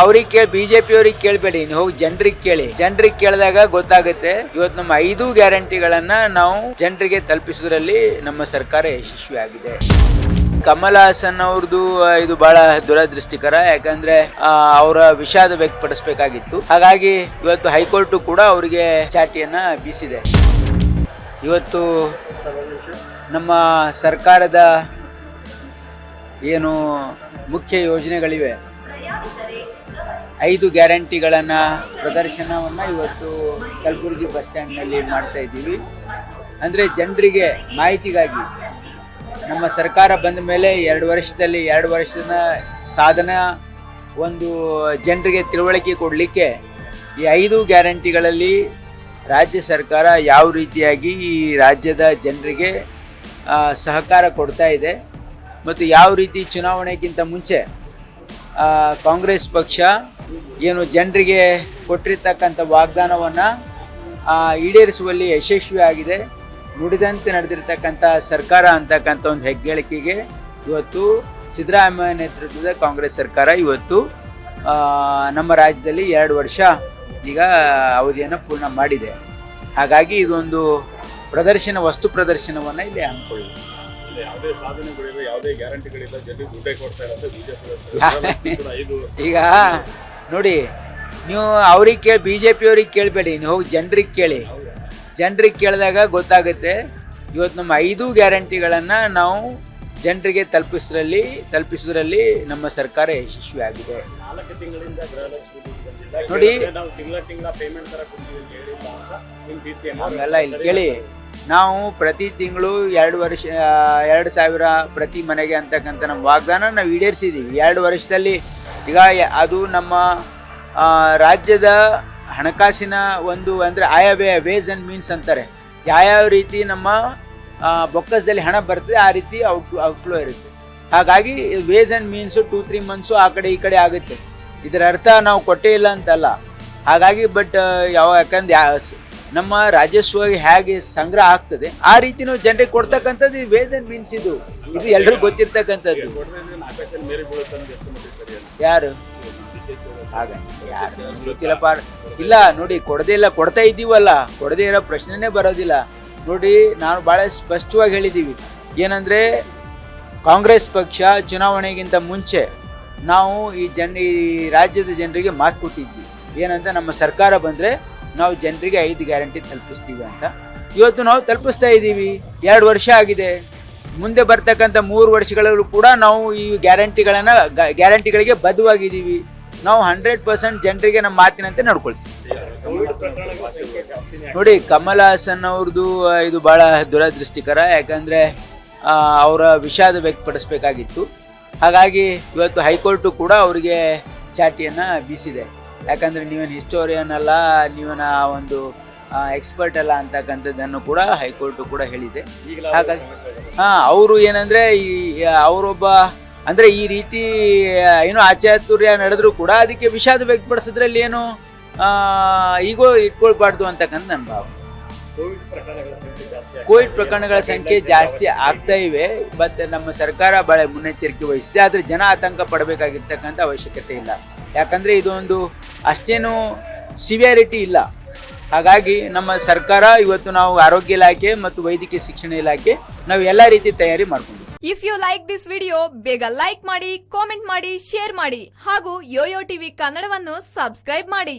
ಅವ್ರಿಗೆ ಕೇಳಿ ಬಿಜೆಪಿ ಅವ್ರಿಗೆ ಕೇಳಬೇಡಿ. ನೀವು ಹೋಗಿ ಜನರಿಗೆ ಕೇಳಿ. ಜನರಿಗೆ ಕೇಳಿದಾಗ ಗೊತ್ತಾಗುತ್ತೆ, ಇವತ್ತು ನಮ್ಮ ಐದು ಗ್ಯಾರಂಟಿಗಳನ್ನ ನಾವು ಜನರಿಗೆ ತಲುಪಿಸೋದ್ರಲ್ಲಿ ನಮ್ಮ ಸರ್ಕಾರ ಯಶಸ್ವಿ ಆಗಿದೆ ಕಮಲ್ ಹಾಸನ್ ಅವ್ರದ್ದು ಇದು ಬಹಳ ದುರದೃಷ್ಟಿಕರ. ಯಾಕಂದ್ರೆ ಅವರ ವಿಷಾದ ವ್ಯಕ್ತಪಡಿಸಬೇಕಾಗಿತ್ತು. ಹಾಗಾಗಿ ಇವತ್ತು ಹೈಕೋರ್ಟ್ ಕೂಡ ಅವರಿಗೆ ಚಾಟಿಯನ್ನ ಬೀಸಿದೆ. ಇವತ್ತು ನಮ್ಮ ಸರ್ಕಾರದ ಏನು ಮುಖ್ಯ ಯೋಜನೆಗಳಿವೆ? ಐದು ಗ್ಯಾರಂಟಿಗಳನ್ನು ಪ್ರದರ್ಶನವನ್ನು ಇವತ್ತು ಕಲಬುರಗಿ ಬಸ್ ಸ್ಟ್ಯಾಂಡ್ನಲ್ಲಿ ಮಾಡ್ತಾ ಇದ್ದೀವಿ. ಅಂದರೆ ಜನರಿಗೆ ಮಾಹಿತಿಗಾಗಿ. ನಮ್ಮ ಸರ್ಕಾರ ಬಂದ ಮೇಲೆ ಎರಡು ವರ್ಷದಲ್ಲಿ ಎರಡು ವರ್ಷದ ಸಾಧನ ಒಂದು ಜನರಿಗೆ ತಿಳುವಳಿಕೆ ಕೊಡಲಿಕ್ಕೆ ಈ ಐದು ಗ್ಯಾರಂಟಿಗಳಲ್ಲಿ ರಾಜ್ಯ ಸರ್ಕಾರ ಯಾವ ರೀತಿಯಾಗಿ ಈ ರಾಜ್ಯದ ಜನರಿಗೆ ಸಹಕಾರ ಕೊಡ್ತಾ ಇದೆ. ಮತ್ತು ಯಾವ ರೀತಿ ಚುನಾವಣೆಗಿಂತ ಮುಂಚೆ ಕಾಂಗ್ರೆಸ್ ಪಕ್ಷ ಏನು ಜನರಿಗೆ ಕೊಟ್ಟಿರ್ತಕ್ಕಂಥ ವಾಗ್ದಾನವನ್ನು ಈಡೇರಿಸುವಲ್ಲಿ ಯಶಸ್ವಿ ಆಗಿದೆ ನುಡಿದಂತೆ ನಡೆದಿರ್ತಕ್ಕಂಥ ಸರ್ಕಾರ ಅಂತಕ್ಕಂಥ ಒಂದು ಹೆಗ್ಗಳಿಕೆಗೆ ಇವತ್ತು ಸಿದ್ದರಾಮಯ್ಯ ನೇತೃತ್ವದ ಕಾಂಗ್ರೆಸ್ ಸರ್ಕಾರ ಇವತ್ತು ನಮ್ಮ ರಾಜ್ಯದಲ್ಲಿ ಎರಡು ವರ್ಷ ಈಗ ಅವಧಿಯನ್ನು ಪೂರ್ಣ ಮಾಡಿದೆ. ಹಾಗಾಗಿ ಇದೊಂದು ಪ್ರದರ್ಶನ, ವಸ್ತು ಪ್ರದರ್ಶನವನ್ನು ಇಲ್ಲಿ ಹಮ್ಮಿಕೊಳ್ಳಿ. ಯಾವುದೇ ಸಾಧನೆಗಳಿಲ್ಲ ಯಾವುದೇ ಗ್ಯಾರಂಟಿಗಳಿಲ್ಲ ಜನರಿಗೆ ದುಡ್ಡೇ ಕೊಡ್ತಾ ಇರೋದು ಬಿಜೆಪಿ ಐದು ಈಗ ನೋಡಿ ನೀವು ಅವ್ರಿಗೆ ಕೇಳಿ ಬಿ ಜೆ ಪಿಯವ್ರಿಗೆ ಕೇಳಬೇಡಿ ನೀವು ಹೋಗಿ ಜನರಿಗೆ ಕೇಳಿ. ಜನರಿಗೆ ಕೇಳಿದಾಗ ಗೊತ್ತಾಗುತ್ತೆ ಇವತ್ತು ನಮ್ಮ ಐದು ಗ್ಯಾರಂಟಿಗಳನ್ನು ನಾವು ಜನರಿಗೆ ತಲುಪಿಸರಲ್ಲಿ ತಲುಪಿಸೋದ್ರಲ್ಲಿ ನಮ್ಮ ಸರ್ಕಾರ ಯಶಸ್ವಿ ಆಗಿದೆ ನಾಲ್ಕು ತಿಂಗಳಿಂದ ಗೃಹಲಕ್ಷ್ಮಿ ದುಡ್ಡು ನೋಡಿ. ಕೇಳಿದ್ರೆ ನಾವು ತಿಂಗಳ ತಿಂಗಳ ಪೇಮೆಂಟ್ ತರ ಕೊಡ್ತೀವಿ ಅಂತ ಹೇಳಿಲ್ಲ ಅಂತ ನಿಮ್ ಡಿ ಸಿ ಎಂ ಹಂಗಲ್ಲ ಇಲ್ಲಿ ಕೇಳಿ. ನಾವು ಪ್ರತಿ ತಿಂಗಳು ಎರಡು ವರ್ಷ ಎರಡು ಸಾವಿರ ಪ್ರತಿ ಮನೆಗೆ ಅಂತಕ್ಕಂಥ ನಮ್ಮ ವಾಗ್ದಾನ ನಾವು ಈಡೇರಿಸಿದ್ದೀವಿ. ಎರಡು ವರ್ಷದಲ್ಲಿ ಈಗ ಅದು ನಮ್ಮ ರಾಜ್ಯದ ಹಣಕಾಸಿನ ಒಂದು ಅಂದರೆ ಆಯವ್ಯಯ ವೇಸ್ ಆ್ಯಂಡ್ ಮೀನ್ಸ್ ಅಂತಾರೆ. ಯಾವ್ಯಾವ ರೀತಿ ನಮ್ಮ ಬೊಕ್ಕಸದಲ್ಲಿ ಹಣ ಬರ್ತದೆ ಆ ರೀತಿ ಔಟ್ ಔಟ್ಫ್ಲೋ ಇರುತ್ತೆ. ಹಾಗಾಗಿ ways and means two three months ಆ ಕಡೆ ಈ ಕಡೆ ಆಗುತ್ತೆ. ಇದರ ಅರ್ಥ ನಾವು ಕೊಟ್ಟೇ ಇಲ್ಲ ಅಂತಲ್ಲ. ಹಾಗಾಗಿ ಬಟ್ ಯಾವ ಯಾಕಂದ್ರೆ ನಮ್ಮ ರಾಜಸ್ವ ಹೇಗೆ ಸಂಗ್ರಹ ಆಗ್ತದೆ, ಆ ರೀತಿ ನಾವು ಜನರಿಗೆ ಕೊಡ್ತಕ್ಕಂಥದ್ದು ಇದು ವೇಸ್ ಅಂಡ್ ಮೀನ್ಸ್ ಇದು. ಇದು ಎಲ್ರಿಗೂ ಗೊತ್ತಿರ್ತಕ್ಕಂಥದ್ದು. ಯಾರು? ಹಾಗ ಯಾರು? ಗೊತ್ತಿಲ್ಲಪ್ಪ. ಇಲ್ಲ, ನೋಡಿ, ಕೊಡದೇ ಇಲ್ಲ, ಕೊಡ್ತಾ ಇದ್ದೀವಲ್ಲ. ಕೊಡದೇ ಇರೋ ಪ್ರಶ್ನೆನೇ ಬರೋದಿಲ್ಲ. ನೋಡಿ, ನಾನು ಭಾಳ ಸ್ಪಷ್ಟವಾಗಿ ಹೇಳಿದ್ದೀವಿ. ಏನಂದರೆ, ಕಾಂಗ್ರೆಸ್ ಪಕ್ಷ ಚುನಾವಣೆಗಿಂತ ಮುಂಚೆ ನಾವು ಈ ಜನ, ಈ ರಾಜ್ಯದ ಜನರಿಗೆ ಮಾತು ಕೊಟ್ಟಿದ್ವಿ. ಏನಂತ ನಮ್ಮ ಸರ್ಕಾರ ಬಂದರೆ ನಾವು ಜನರಿಗೆ ಐದು ಗ್ಯಾರಂಟಿ ತಲುಪಿಸ್ತೀವಿ ಅಂತ. ಇವತ್ತು ನಾವು ತಲುಪಿಸ್ತಾ ಇದ್ದೀವಿ. ಎರಡು ವರ್ಷ ಆಗಿದೆ. ಮುಂದೆ ಬರ್ತಕ್ಕಂಥ ಮೂರು ವರ್ಷಗಳಲ್ಲೂ ಕೂಡ ನಾವು ಈ ಗ್ಯಾರಂಟಿಗಳನ್ನು ಗ್ಯಾರಂಟಿಗಳಿಗೆ ಬದ್ಧವಾಗಿದ್ದೀವಿ. ನಾವು ಹಂಡ್ರೆಡ್ ಪರ್ಸೆಂಟ್ ಜನರಿಗೆ ನಮ್ಮ ಮಾತಿನಂತೆ ನಡ್ಕೊಳ್ತೀವಿ. ನೋಡಿ, ಕಮಲ್ ಹಾಸನ್ ಅವ್ರದ್ದು ಇದು ಭಾಳ ದುರದೃಷ್ಟಿಕರ. ಯಾಕಂದರೆ ಅವರ ವಿಷಾದ ವ್ಯಕ್ತಪಡಿಸಬೇಕಾಗಿತ್ತು. ಹಾಗಾಗಿ ಇವತ್ತು ಹೈಕೋರ್ಟು ಕೂಡ ಅವರಿಗೆ ಚಾಟಿಯನ್ನು ಬೀಸಿದೆ. ಯಾಕಂದರೆ ನೀವೇನು ಹಿಸ್ಟೋರಿಯನ್ ಅಲ್ಲ ನೀವೇನ ಒಂದು ಎಕ್ಸ್ಪರ್ಟ್ ಅಲ್ಲ ಅಂತಕ್ಕಂಥದ್ದನ್ನು ಕೂಡ ಹೈಕೋರ್ಟು ಕೂಡ ಹೇಳಿದೆ. ಹಾಗಾಗಿ ಹಾಂ ಅವರು ಏನಂದರೆ ಈ ಅವರೊಬ್ಬ ಅಂದರೆ ಈ ರೀತಿ ಏನು ಆಚಾತುರ್ಯ ನಡೆದರೂ ಕೂಡ ಅದಕ್ಕೆ ವಿಷಾದ ವ್ಯಕ್ತಪಡಿಸಿದ್ರಲ್ಲಿ ಏನು ಈಗೋ ಇಟ್ಕೊಳ್ಬಾರ್ದು ಅಂತಕ್ಕಂಥ ನನ್ನ ಭಾವ ಕೋವಿಡ್ ಪ್ರಕರಣಗಳ ಸಂಖ್ಯೆ ಜಾಸ್ತಿ ಆಗ್ತಾ ಕೋವಿಡ್ ಪ್ರಕರಣಗಳ ಸಂಖ್ಯೆ ಜಾಸ್ತಿ ಅವಶ್ಯಕತೆ ಆಗ್ತಾ ಇವೆ ಬಟ್ ನಮ್ಮ ಸರ್ಕಾರ ಭಾಳ ಮುನ್ನೆಚ್ಚರಿಕೆ ವಹಿಸಿದೆ. ಆದರೆ ಜನ ಆತಂಕ ಪಡಬೇಕಾಗಿರ್ತಕ್ಕಂಥ ಅವಶ್ಯಕತೆ ಇಲ್ಲ. ಯಾಕಂದರೆ ಇದೊಂದು ಅಷ್ಟೇನು ಸಿವಿಯಾರಿಟಿ ಇಲ್ಲ. ಹಾಗಾಗಿ ನಮ್ಮ ಸರ್ಕಾರ ಇವತ್ತು ನಾವು ಆರೋಗ್ಯ ಇಲಾಖೆ ಮತ್ತು ವೈದ್ಯಕೀಯ ಶಿಕ್ಷಣ ಇಲಾಖೆ ನಾವು ಎಲ್ಲ ರೀತಿ ತಯಾರಿ ಮಾಡ್ಕೊಂಡಿದ್ದೀವಿ. If you like this video ಬೇಗ ಲೈಕ್ ಮಾಡಿ ಕಾಮೆಂಟ್ ಮಾಡಿ ಶೇರ್ ಮಾಡಿ ಹಾಗೂ ಯೋಯೋ ಟಿವಿ ಕನ್ನಡವನ್ನು ಸಬ್ಸ್ಕ್ರೈಬ್ ಮಾಡಿ.